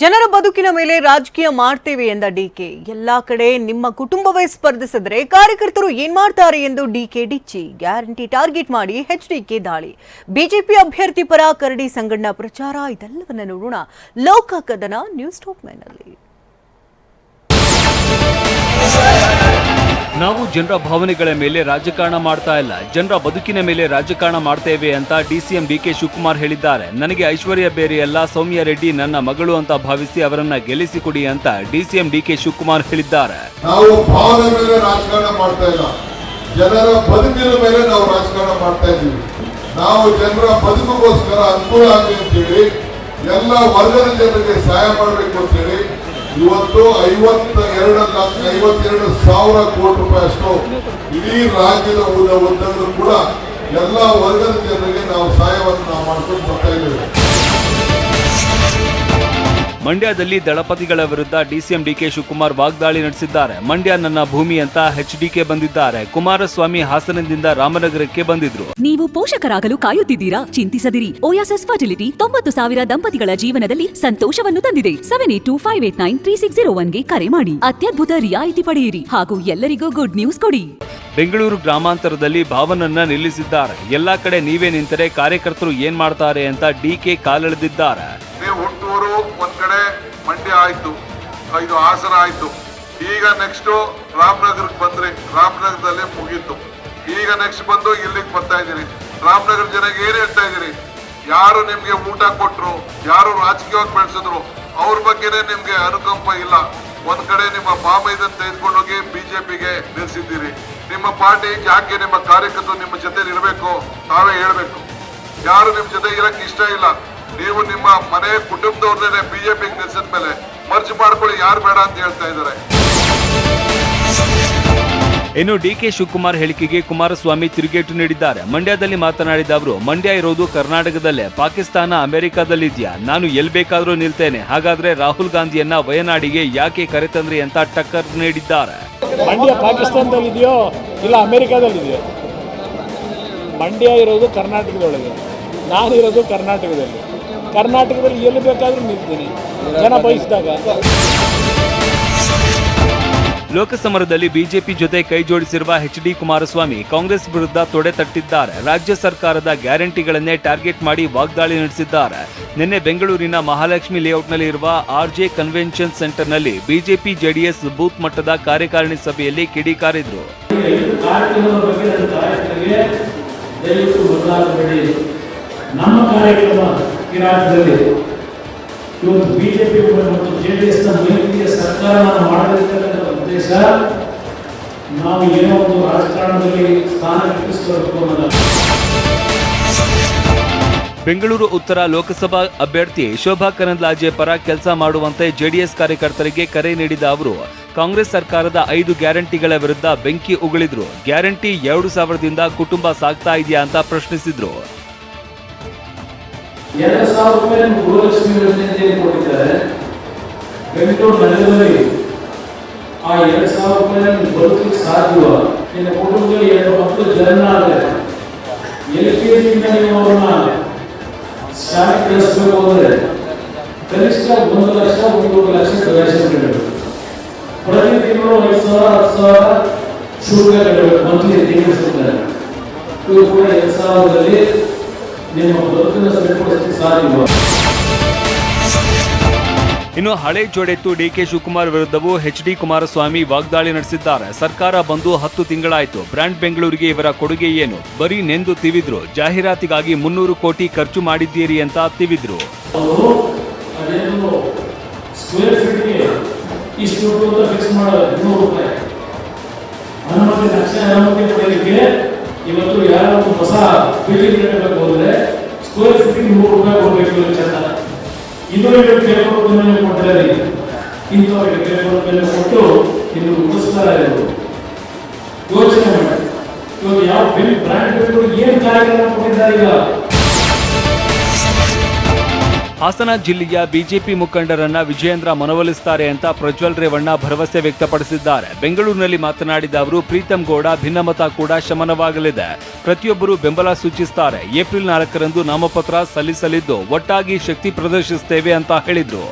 ಜನರ ಬದುಕಿನ ಮೇಲೆ ರಾಜಕೀಯ ಮಾಡ್ತೇವೆ ಎಂದ ಡಿಕೆ ಎಲ್ಲಾ ಕಡೆ ನಿಮ್ಮ ಕುಟುಂಬವೇ ಸ್ಪರ್ಧಿಸಿದ್ರೆ ಕಾರ್ಯಕರ್ತರು ಏನ್ ಮಾಡ್ತಾರೆ ಎಂದು ಡಿಕೆ ಡಿಚ್ಚಿ. ಗ್ಯಾರಂಟಿ ಟಾರ್ಗೆಟ್ ಮಾಡಿ ಎಚ್ಡಿಕೆ ದಾಳಿ. ಬಿಜೆಪಿ ಅಭ್ಯರ್ಥಿ ಪರ ಕರಡಿ ಸಂಗಣ್ಣ ಪ್ರಚಾರ. ಇದೆಲ್ಲವನ್ನ ನೋಡೋಣ. ಲೋಕ ಕದನ ನ್ಯೂಸ್ ಟಾಪ್ನಲ್ಲಿ. ನಾವು ಜನರ ಭಾವನೆಗಳ ಮೇಲೆ ರಾಜಕಾರಣ ಮಾಡ್ತಾ ಇಲ್ಲ. ಜನರ ಬದುಕಿನ ಮೇಲೆ ರಾಜಕಾರಣ ಮಾಡ್ತೇವೆ ಅಂತ ಡಿಸಿಎಂ ಡಿಕೆ ಶಿವಕುಮಾರ್ ಹೇಳಿದ್ದಾರೆ. ನನಗೆ ಐಶ್ವರ್ಯ ಬೇರೆಯಲ್ಲ ಸೌಮ್ಯ ರೆಡ್ಡಿ ನನ್ನ ಮಗಳು ಅಂತ ಭಾವಿಸಿ ಅವರನ್ನ ಗೆಲ್ಲಿಸಿಕೊಡಿ ಅಂತ ಡಿಸಿಎಂ ಡಿಕೆ ಶಿವಕುಮಾರ್ ಹೇಳಿದ್ದಾರೆ. ನಾವು ಭಾವನೆ ಮೇಲೆ ರಾಜಕಾರಣ ಮಾಡ್ತಾ ಇಲ್ಲ. ಜನರ ಬದುಕಿನ ಮೇಲೆ ನಾವು ರಾಜಕಾರಣ ಮಾಡ್ತಾ ಇದ್ದೀವಿ. ನಾವು ಜನರ ಬದುಕಿಗೋಸ್ಕರ ಅನುಕೂಲ ಆಗಲಿ ಅಂತೇಳಿ ಎಲ್ಲ ವರ್ಗದ ಜನರಿಗೆ ಸಹಾಯ ಮಾಡಬೇಕು ಅಂತೇಳಿ ಇವತ್ತು ಐವತ್ತ ಎರಡು ಲಕ್ಷ ಐವತ್ತೆರಡು ಸಾವಿರ ಕೋಟಿ ರೂಪಾಯಿ ಅಷ್ಟು ಇಡೀ ರಾಜ್ಯದ ಉದ್ದ ಕೂಡ ಎಲ್ಲ ವರ್ಗದ ಜನರಿಗೆ ನಾವು ಸಹಾಯವನ್ನು ನಾವು ಮಾಡ್ಕೊಂಡು ಮಂಡ್ಯದಲ್ಲಿ ದಳಪತಿಗಳ ವಿರುದ್ಧ ಡಿಸಿಎಂ ಡಿಕೆ ಶಿವಕುಮಾರ್ ವಾಗ್ದಾಳಿ ನಡೆಸಿದ್ದಾರೆ. ಮಂಡ್ಯ ನನ್ನ ಭೂಮಿ ಅಂತ ಎಚ್ಡಿಕೆ ಬಂದಿದ್ದಾರೆ. ಕುಮಾರಸ್ವಾಮಿ ಹಾಸನದಿಂದ ರಾಮನಗರಕ್ಕೆ ಬಂದಿದ್ರು. ನೀವು ಪೋಷಕರಾಗಲು ಕಾಯುತ್ತಿದ್ದೀರಾ? ಚಿಂತಿಸದಿರಿ. ಓಯಾಸಸ್ ಫರ್ಟಿಲಿಟಿ ತೊಂಬತ್ತು ಸಾವಿರ ದಂಪತಿಗಳ ಜೀವನದಲ್ಲಿ ಸಂತೋಷವನ್ನು ತಂದಿದೆ. Seven eight two five eight nine three six zero ಒನ್ಗೆ ಕರೆ ಮಾಡಿ. ಅತ್ಯದ್ಭುತ ರಿಯಾಯಿತಿ ಪಡೆಯಿರಿ. ಹಾಗೂ ಎಲ್ಲರಿಗೂ ಗುಡ್ ನ್ಯೂಸ್ ಕೊಡಿ. ಬೆಂಗಳೂರು ಗ್ರಾಮಾಂತರದಲ್ಲಿ ಭಾವನನ್ನ ನಿಲ್ಲಿಸಿದ್ದಾರೆ. ಎಲ್ಲಾ ಕಡೆ ನೀವೇ ನಿಂತರೆ ಕಾರ್ಯಕರ್ತರು ಏನ್ ಮಾಡ್ತಾರೆ ಅಂತ ಡಿಕೆ ಕಾಲೆಳೆದಿದ್ದಾರೆ. ಹುಟ್ಟೂರು ಒಂದ್ ಕಡೆ ಮಂಡ್ಯ ಆಯ್ತು ಇದು ಹಾಸನ ಆಯ್ತು. ಈಗ ನೆಕ್ಸ್ಟ್ ರಾಮನಗರಕ್ಕೆ ಬಂದ್ರಿ, ರಾಮನಗರದಲ್ಲಿ ಮುಗೀತು. ಈಗ ನೆಕ್ಸ್ಟ್ ಬಂದು ಇಲ್ಲಿಗೆ ಬರ್ತಾ ಇದ್ದೀರಿ. ರಾಮನಗರ ಜನಕ್ಕೆ ಏನ್ ಹೇಳ್ತಾ ಇದ್ದೀರಿ? ಯಾರು ನಿಮ್ಗೆ ಊಟ ಕೊಟ್ರು, ಯಾರು ರಾಜಕೀಯವಾಗಿ ಬೆಳೆಸಿದ್ರು, ಅವ್ರ ಬಗ್ಗೆನೇ ನಿಮ್ಗೆ ಅನುಕಂಪ ಇಲ್ಲ. ಒಂದ್ ಕಡೆ ನಿಮ್ಮ ಬಾಮೈದನ್ ತೆಗೆದುಕೊಂಡೋಗಿ ಬಿಜೆಪಿಗೆ ನಿಲ್ಸಿದ್ದೀರಿ. ನಿಮ್ಮ ಪಾರ್ಟಿ ಯಾಕೆ ನಿಮ್ಮ ಕಾರ್ಯಕರ್ತರು ನಿಮ್ಮ ಜೊತೆ ಇರಬೇಕು, ತಾವೇ ಹೇಳ್ಬೇಕು. ಯಾರು ನಿಮ್ ಜೊತೆ ಇರಕ್ ಇಷ್ಟ ಇಲ್ಲ ನೀವು ನಿಮ್ಮ ಮನೆ ಕುಟುಂಬದವ್ರನ್ನೇ ಬಿಜೆಪಿ ನಿಲ್ಸಿದ ಮೇಲೆ ಮರ್ಜಿ ಮಾಡ್ಕೊಳ್ಳಿ ಯಾರು ಬೇಡ ಅಂತ ಹೇಳ್ತಾ ಇದ್ದಾರೆ. ಇನ್ನು ಡಿ ಕೆ ಶಿವಕುಮಾರ್ ಹೇಳಿಕೆಗೆ ಕುಮಾರಸ್ವಾಮಿ ತಿರುಗೇಟು ನೀಡಿದ್ದಾರೆ. ಮಂಡ್ಯದಲ್ಲಿ ಮಾತನಾಡಿದ ಅವರು ಮಂಡ್ಯ ಇರೋದು ಕರ್ನಾಟಕದಲ್ಲೇ ಪಾಕಿಸ್ತಾನ ಅಮೆರಿಕಾದಲ್ಲಿದ್ಯಾ? ನಾನು ಎಲ್ಲಿ ಬೇಕಾದರೂ ನಿಲ್ತೇನೆ. ಹಾಗಾದ್ರೆ ರಾಹುಲ್ ಗಾಂಧಿಯನ್ನ ವಯನಾಡಿಗೆ ಯಾಕೆ ಕರೆತಂದ್ರಿ ಅಂತ ಟಕ್ಕರ್ ನೀಡಿದ್ದಾರೆ. ಮಂಡ್ಯ ಪಾಕಿಸ್ತಾನದಲ್ಲಿದೆಯೋ ಇಲ್ಲ ಅಮೇರಿಕಾದಲ್ಲಿದೆಯೋ? ಮಂಡ್ಯ ಇರೋದು ಕರ್ನಾಟಕದೊಳಗೆ. ಇರೋದು ಕರ್ನಾಟಕದಲ್ಲಿ. ಕರ್ನಾಟಕದಲ್ಲಿ ಎಲ್ಲಿ ಬೇಕಾದರೂ ನಿಲ್ತೀನಿ. ಜನ ಬಯಸಿದಾಗ. ಲೋಕಸಮರದಲ್ಲಿ ಬಿಜೆಪಿ ಜೊತೆ ಕೈ ಜೋಡಿಸಿರುವ ಎಚ್ ಡಿ ಕುಮಾರಸ್ವಾಮಿ ಕಾಂಗ್ರೆಸ್ ವಿರುದ್ಧ ತೊಡೆ ತಟ್ಟಿದ್ದಾರೆ. ರಾಜ್ಯ ಸರ್ಕಾರದ ಗ್ಯಾರಂಟಿಗಳನ್ನೇ ಟಾರ್ಗೆಟ್ ಮಾಡಿ ವಾಗ್ದಾಳಿ ನಡೆಸಿದ್ದಾರೆ. ನಿನ್ನೆ ಬೆಂಗಳೂರಿನ ಮಹಾಲಕ್ಷ್ಮಿ ಲೇಔಟ್ನಲ್ಲಿ ಇರುವ ಆರ್ಜೆ ಕನ್ವೆನ್ಷನ್ ಸೆಂಟರ್ನಲ್ಲಿ ಬಿಜೆಪಿ ಜೆಡಿಎಸ್ ಬೂತ್ ಮಟ್ಟದ ಕಾರ್ಯಕಾರಿಣಿ ಸಭೆಯಲ್ಲಿ ಕಿಡಿಕಾರಿದ್ರು. ನಮ್ಮ ಕಾರ್ಯಕ್ರಮ ಈ ರಾಜ್ಯದಲ್ಲಿ ಇವತ್ತು ಬಿಜೆಪಿ ಮತ್ತು ಜೆ ಡಿ ಎಸ್ನ ಮೈತ್ರಿಯ ಸರ್ಕಾರವನ್ನು ಮಾಡಬೇಕಂತ ಉದ್ದೇಶ, ನಾವು ಏನೋ ಒಂದು ರಾಜಕಾರಣದಲ್ಲಿ ಸ್ಥಾನ ಕಲ್ಪಿಸಬೇಕು ಅನ್ನೋದು. ಬೆಂಗಳೂರು ಉತ್ತರ ಲೋಕಸಭಾ ಅಭ್ಯರ್ಥಿ ಶೋಭಾ ಕರಂದ್ಲಾಜೆ ಪರ ಕೆಲಸ ಮಾಡುವಂತೆ ಜೆಡಿಎಸ್ ಕಾರ್ಯಕರ್ತರಿಗೆ ಕರೆ ನೀಡಿದ ಅವರು, ಕಾಂಗ್ರೆಸ್ ಸರ್ಕಾರದ ಐದು ಗ್ಯಾರಂಟಿಗಳ ವಿರುದ್ಧ ಬೆಂಕಿ ಉಗುಳಿದ್ರು. ಗ್ಯಾರಂಟಿ ಎರಡು ಸಾವಿರದಿಂದ ಕುಟುಂಬ ಸಾಗ್ತಾ ಇದೆಯಾ ಅಂತ ಪ್ರಶ್ನಿಸಿದ್ರು. ಎರಡು ಸಾವಿರ ರೂಪಾಯಿ ನಮ್ಗೆ ಗೃಹಲಕ್ಷ್ಮಿ ಯೋಜನೆ ಏನು ಕೊಟ್ಟಿದ್ದಾರೆ ಬೆಂಗಳೂರು ನಗರದಲ್ಲಿ ಆ ಎರಡು ಸಾವಿರ ರೂಪಾಯಿ ನಮ್ಗೆ ಬದುಕಲಿಕ್ಕೆ ಸಾಧ್ಯವ ನಿನ್ನ ಕುಟುಂಬದಲ್ಲಿ ಎರಡು ಮಕ್ಕಳು ಜನ ಆದರೆ ಎಲ್ ಕೆ ಜಿಯಿಂದ ನೀವು ಅವ್ರನ್ನ ಶಾಲೆ ಕಳಿಸ್ಬೇಕು ಅಂದ್ರೆ ಕನಿಷ್ಠ ಒಂದು ಲಕ್ಷ ಒಂದೂವರೆ ಲಕ್ಷ ಪ್ರವೇಶ ಕಟ್ಟಬೇಕು ಪ್ರತಿ ತಿಂಗಳು ಐದು ಸಾವಿರ ಹತ್ತು ಸಾವಿರ ಶುಲ್ಕ ಕಟ್ಟಬೇಕು ಮಂತ್ಲಿ ತಿಂಗಳು ಶುಲ್ಕ ಕೂಡ ಎರಡು ಸಾವಿರದಲ್ಲಿ ಇನ್ನು ಹಳೆ ಜೋಡೆತ್ತು ಡಿಕೆ ಶಿವಕುಮಾರ್ ವಿರುದ್ಧವೂ ಎಚ್ ಡಿ ಕುಮಾರಸ್ವಾಮಿ ವಾಗ್ದಾಳಿ ನಡೆಸಿದ್ದಾರೆ. ಸರ್ಕಾರ ಬಂದು ಹತ್ತು ತಿಂಗಳಾಯಿತು. ಬ್ರ್ಯಾಂಡ್ ಬೆಂಗಳೂರಿಗೆ ಇವರ ಕೊಡುಗೆ ಏನು? ಬರೀ ನೆಂದು ತಿವಿದ್ರು. ಜಾಹೀರಾತಿಗಾಗಿ ಮುನ್ನೂರು ಕೋಟಿ ಖರ್ಚು ಮಾಡಿದ್ದೀರಿ ಅಂತ ತಿವಿದ್ರು. ಇವತ್ತು ಯಾರೋ ಹೊಸ ಬಿಲ್ಡಿಂಗ್ ಕಟ್ಟಬೇಕು ಹೋದ್ರೆ ಫೀಟ್ಗೆ ನೂರು ರೂಪಾಯಿ ಕೊಡಬೇಕು ಚಂದ ಇನ್ನೂ ಇವರು ಪೇಪರ್ ಬೆಲೆ ಕೊಟ್ಟಿದ್ದಾರೆ ಇಂಥವ್ರಿಗೆ ಪೇಪರ್ ಮೇಲೆ ಕೊಟ್ಟು ಇನ್ನು ಮುಗಿಸ್ತಾರೆ ಇರೋದು. ಯೋಚನೆ ಮಾಡಿ. ಇವಾಗ ಯಾವ ಬೆಲ್ ಬ್ರ್ಯಾಂಡ್ ಬೆಂಗಳೂರು ಏನು ಕಾರ್ಯಕ್ರಮ ಕೊಟ್ಟಿದ್ದಾರೆ ಈಗ? ಹಾಸನ ಜಿಲ್ಲೆಯ ಬಿಜೆಪಿ ಮುಖಂಡರನ್ನ ವಿಜಯೇಂದ್ರ ಮನವೊಲಿಸುತ್ತಾರೆ ಅಂತ ಪ್ರಜ್ವಲ್ ರೇವಣ್ಣ ಭರವಸೆ ವ್ಯಕ್ತಪಡಿಸಿದ್ದಾರೆ. ಬೆಂಗಳೂರಿನಲ್ಲಿ ಮಾತನಾಡಿದ ಅವರು, ಪ್ರೀತಂ ಗೌಡ ಭಿನ್ನಮತ ಕೂಡ ಶಮನವಾಗಲಿದೆ. ಪ್ರತಿಯೊಬ್ಬರು ಬೆಂಬಲ ಸೂಚಿಸುತ್ತಾರೆ ಏಪ್ರಿಲ್ ನಾಲ್ಕರಂದು ನಾಮಪತ್ರ ಸಲ್ಲಿಸಲಿದ್ದು, ಒಟ್ಟಾಗಿ ಶಕ್ತಿ ಪ್ರದರ್ಶಿಸುತ್ತೇವೆ ಅಂತ ಹೇಳಿದರು.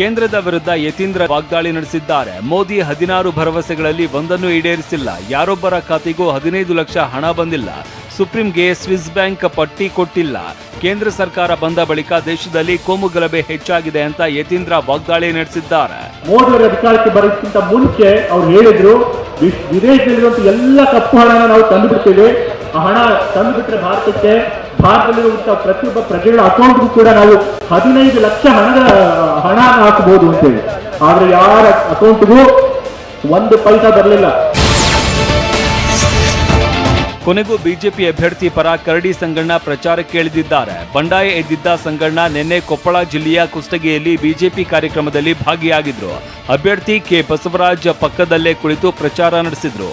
ಕೇಂದ್ರದ ವಿರುದ್ಧ ಯತೀಂದ್ರ ವಾಗ್ದಾಳಿ ನಡೆಸಿದ್ದಾರೆ. ಮೋದಿ ಹದಿನಾರು ಭರವಸೆಗಳಲ್ಲಿ ಒಂದನ್ನು ಈಡೇರಿಸಿಲ್ಲ. ಯಾರೊಬ್ಬರ ಖಾತೆಗೂ ಹದಿನೈದು ಲಕ್ಷ ಹಣ ಬಂದಿಲ್ಲ. ಸುಪ್ರೀಂಗೆ ಸ್ವಿಸ್ ಬ್ಯಾಂಕ್ ಪಟ್ಟಿ ಕೊಟ್ಟಿಲ್ಲ. ಕೇಂದ್ರ ಸರ್ಕಾರ ಬಂದ ಬಳಿಕ ದೇಶದಲ್ಲಿ ಕೋಮು ಗಲಭೆ ಹೆಚ್ಚಾಗಿದೆ ಅಂತ ಯತೀಂದ್ರ ವಾಗ್ದಾಳಿ ನಡೆಸಿದ್ದಾರೆ. ಮೋದಿ ಅವರ ಅಧಿಕಾರಕ್ಕೆ ಬರೋದಕ್ಕಿಂತ ಮುಂಚೆ ಅವ್ರು ಹೇಳಿದ್ರು ವಿದೇಶದಲ್ಲಿರುವಂತಹ ವಿದೇಶದಲ್ಲಿರುವಂತ ಎಲ್ಲ ಕಪ್ಪು ಹಣನ ನಾವು ತಂದು ಬಿಡ್ತೇವೆ ಆ ಹಣ ತಂದು ಬಿಟ್ರೆ ಭಾರತಕ್ಕೆ ಭಾರತದಲ್ಲಿರುವಂತಹ ಪ್ರತಿಯೊಬ್ಬ ಪ್ರಜೆಗಳ ಅಕೌಂಟ್ಗೂ ಕೂಡ ನಾವು ಹದಿನೈದು ಲಕ್ಷ ಹಣದ ಹಣ ಹಾಕಬಹುದು ಅಂತೇಳಿ. ಆದ್ರೆ ಯಾರ ಅಕೌಂಟ್ಗೂ ಒಂದು ಪೈಸಾ ಬರಲಿಲ್ಲ. ಕೊನೆಗೂ ಬಿಜೆಪಿ ಅಭ್ಯರ್ಥಿ ಪರ ಕರಡಿ ಸಂಗಣ್ಣ ಪ್ರಚಾರ ಕೇಳಿದಿದ್ದಾರೆ. ಬಂಡಾಯ ಎದ್ದಿದ್ದ ಸಂಗಣ್ಣ ನಿನ್ನೆ ಕೊಪ್ಪಳ ಜಿಲ್ಲೆಯ ಕುಷ್ಟಗಿಯಲ್ಲಿ ಬಿಜೆಪಿ ಕಾರ್ಯಕ್ರಮದಲ್ಲಿ ಭಾಗಿಯಾಗಿದ್ರು. ಅಭ್ಯರ್ಥಿ ಕೆ ಬಸವರಾಜ್ ಪಕ್ಕದಲ್ಲೇ ಕುಳಿತು ಪ್ರಚಾರ ನಡೆಸಿದ್ರು.